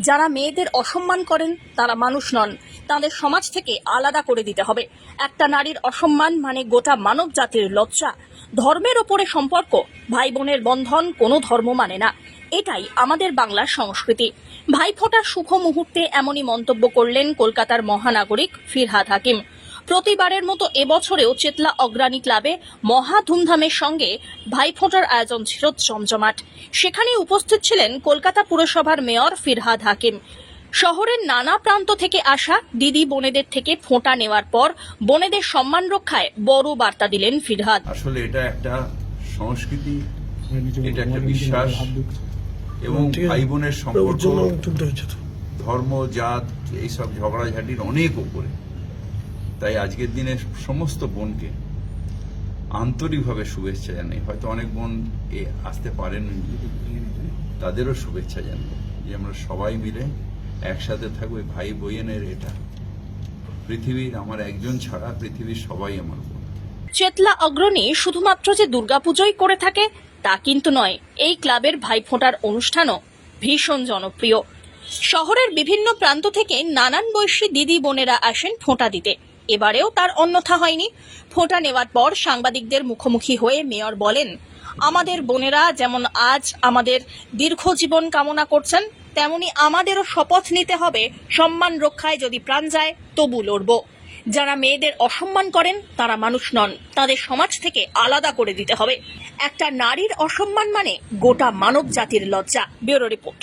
যারা মেয়েদের অসম্মান করেন, তারা মানুষ নন। তাদের সমাজ থেকে আলাদা করে দিতে হবে। একটা নারীর অসম্মান মানে গোটা মানব জাতির লজ্জা। ধর্মের ওপরে সম্পর্ক ভাই বোনের বন্ধন কোনো ধর্ম মানে না। এটাই আমাদের বাংলার সংস্কৃতি। ভাইফোঁটার শুভ মুহূর্তে এমনই মন্তব্য করলেন কলকাতার মহানাগরিক ফিরহাদ হাকিম। প্রতিবারের মতো এবছরেও চেতলা অগ্রাণী ক্লাবে মহা ধুমধামের সঙ্গে ভাইফোঁটার আয়োজন ছিল জমজমাট। সেখানে উপস্থিত ছিলেন কলকাতা পুরসভার মেয়র ফিরহাদ হাকিম। শহরের নানা প্রান্ত থেকে আসা দিদি বোনেদের থেকে ফোঁটা নেওয়ার পর বোনেদের সম্মান রক্ষায় বড় বার্তা দিলেন ফিরহাদ। আসলে এটা একটা সংস্কৃতি এটা একটা বিশ্বাস এবং ভাই বোনের সম্পর্ক ধর্ম জাত এইসব ঝগড়াঝাটির অনেক উপরে। তাই আজকের দিনে সমস্ত বোনকে আন্তরিকভাবে শুভেচ্ছা জানাই। হয়তো অনেক বোন এ আসতে পারেন তাদেরও শুভেচ্ছা জানাই যে আমরা সবাই মিলে একসাথে থাকব। ভাই বোনের এটা পৃথিবীর আমার একজন ছাড়া পৃথিবীর সবাই আমার বোন। চেতলা অগ্রণী শুধুমাত্র যে দুর্গাপুজোই করে থাকে, তা কিন্তু নয়, এই ক্লাবের ভাইফোঁটার অনুষ্ঠানও ভীষণ জনপ্রিয়। শহরের বিভিন্ন প্রান্ত থেকে নানান বয়সী দিদি বোনেরা আসেন ফোঁটা দিতে। এবারেও তার অন্যথা হয়নি। ফোঁটা নেওয়ার পর সাংবাদিকদের মুখোমুখি হয়ে মেয়র বলেন, আমাদের বোনেরা যেমন আজ আমাদের দীর্ঘ জীবন কামনা করছেন, তেমনি আমাদেরও শপথ নিতে হবে, সম্মান রক্ষায় যদি প্রাণ যায়, তবু লড়ব। যারা মেয়েদের অসম্মান করেন, তারা মানুষ নন। তাদের সমাজ থেকে আলাদা করে দিতে হবে। একটা নারীর অসম্মান মানে গোটা মানব জাতির লজ্জা। Bureau report.